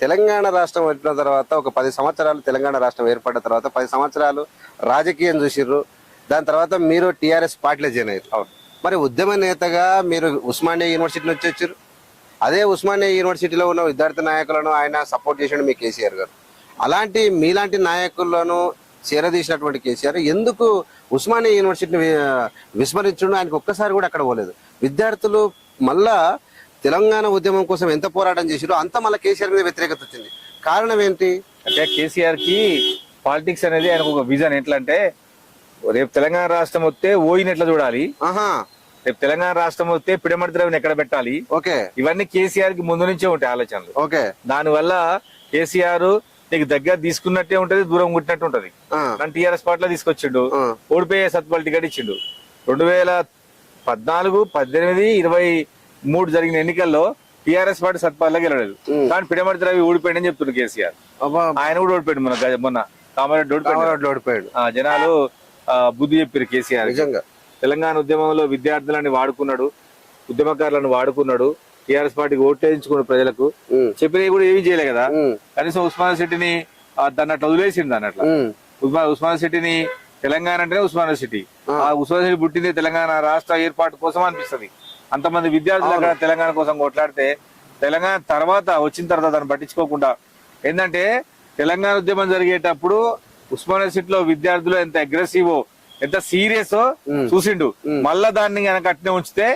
తెలంగాణ రాష్ట్రం వచ్చిన తర్వాత ఒక పది సంవత్సరాలు తెలంగాణ రాష్ట్రం ఏర్పడిన తర్వాత పది సంవత్సరాలు రాజకీయం చూసిర్రు. దాని తర్వాత మీరు టీఆర్ఎస్ పార్టీలో జాయిన్ అయ్యారు. అవును. మరి ఉద్యమ నేతగా మీరు ఉస్మానియా యూనివర్సిటీ నుంచి వచ్చారు. అదే ఉస్మానియా యూనివర్సిటీలో ఉన్న విద్యార్థి నాయకులను ఆయన సపోర్ట్ చేసాడు మీ కేసీఆర్ గారు. అలాంటి మీలాంటి నాయకులను చేరదీసినటువంటి కేసీఆర్ ఎందుకు ఉస్మానియా యూనివర్సిటీని విస్మరించడం? ఆయనకు ఒక్కసారి కూడా అక్కడ పోలేదు. విద్యార్థులు మళ్ళా తెలంగాణ ఉద్యమం కోసం ఎంత పోరాటం చేసారో అంత మళ్ళీ కేసీఆర్ మీద వ్యతిరేకత వచ్చింది. కారణం ఏంటి? అంటే కేసీఆర్కి పాలిటిక్స్ అనేది ఆయనకు ఒక విజన్. ఎట్లా అంటే రేపు తెలంగాణ రాష్ట్రం వస్తే ఓయిని ఎట్లా చూడాలి. ఆహా. రేపు తెలంగాణ రాష్ట్రం వస్తే పిడమడి ద్రవ్యం ఎక్కడ పెట్టాలి? ఓకే. ఇవన్నీ కేసీఆర్కి ముందు నుంచే ఉంటాయి ఆలోచనలు. ఓకే. దానివల్ల కేసీఆర్ నీకు దగ్గర తీసుకున్నట్టే ఉంటది దూరం కొట్టినట్టు ఉంటది. నన్ను టీఆర్ఎస్ పార్టీలో తీసుకొచ్చిండు. ఓడిపోయే సత్పాల్ టికెట్ ఇచ్చిండు. రెండు వేల పద్నాలుగు పద్దెనిమిది ఇరవై మూడు జరిగిన ఎన్నికల్లో టీఆర్ఎస్ పార్టీ సత్పాల్లో గెలవలేదు. కానీ పిడమడి ద్రవి ఓడిపోయాడని చెప్తుండ్రు కేసీఆర్. ఆయన కూడా ఓడిపోయాడు మొన్న గజ- మొన్న కామారెడ్డి ఓడిపోయాడు. ఓడిపోయాడు. ఆ, జనాలు ఆ, బుద్ధి చెప్పారు కేసీఆర్ నిజంగా. తెలంగాణ ఉద్యమంలో విద్యార్థులని వాడుకున్నాడు ఉద్యమకారులను వాడుకున్నాడు టీఆర్ఎస్ పార్టీకి ఓటేయించుకున్నాడు ప్రజలకు. ఉమ్, చెప్పినవి కూడా ఏమీ చేయలే కదా. ఉమ్, కనీసం ఉస్మాన్ సిటీని ఆ, దాన్ని అట్లా వదిలేసింది దాన్ని అట్లా. ఉమ్, ఉస్మాన్ సిటీని తెలంగాణ అంటేనే ఉస్మాన్ సిటీ. ఆ ఉస్మాన్ సిటీ పుట్టింది తెలంగాణ రాష్ట్ర ఏర్పాటు కోసం అనిపిస్తది. అంతమంది విద్యార్థులు అక్కడ తెలంగాణ కోసం కొట్లాడితే తెలంగాణ తర్వాత వచ్చిన తర్వాత దాన్ని పట్టించుకోకుండా ఏంటంటే తెలంగాణ ఉద్యమం జరిగేటప్పుడు ఉస్మానియా సిటీలో విద్యార్థులు ఎంత అగ్రెసివ్ ఎంత సీరియస్ చూసిండు. మళ్ళా దాన్ని కనుక అట్నే ఉంచితే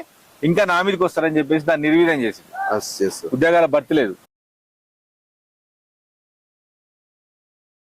ఇంకా నా మీదకి వస్తారని చెప్పేసి దాన్ని నిర్వీర్యం ఎస్ ఉద్యోగాల భర్తీ లేదు.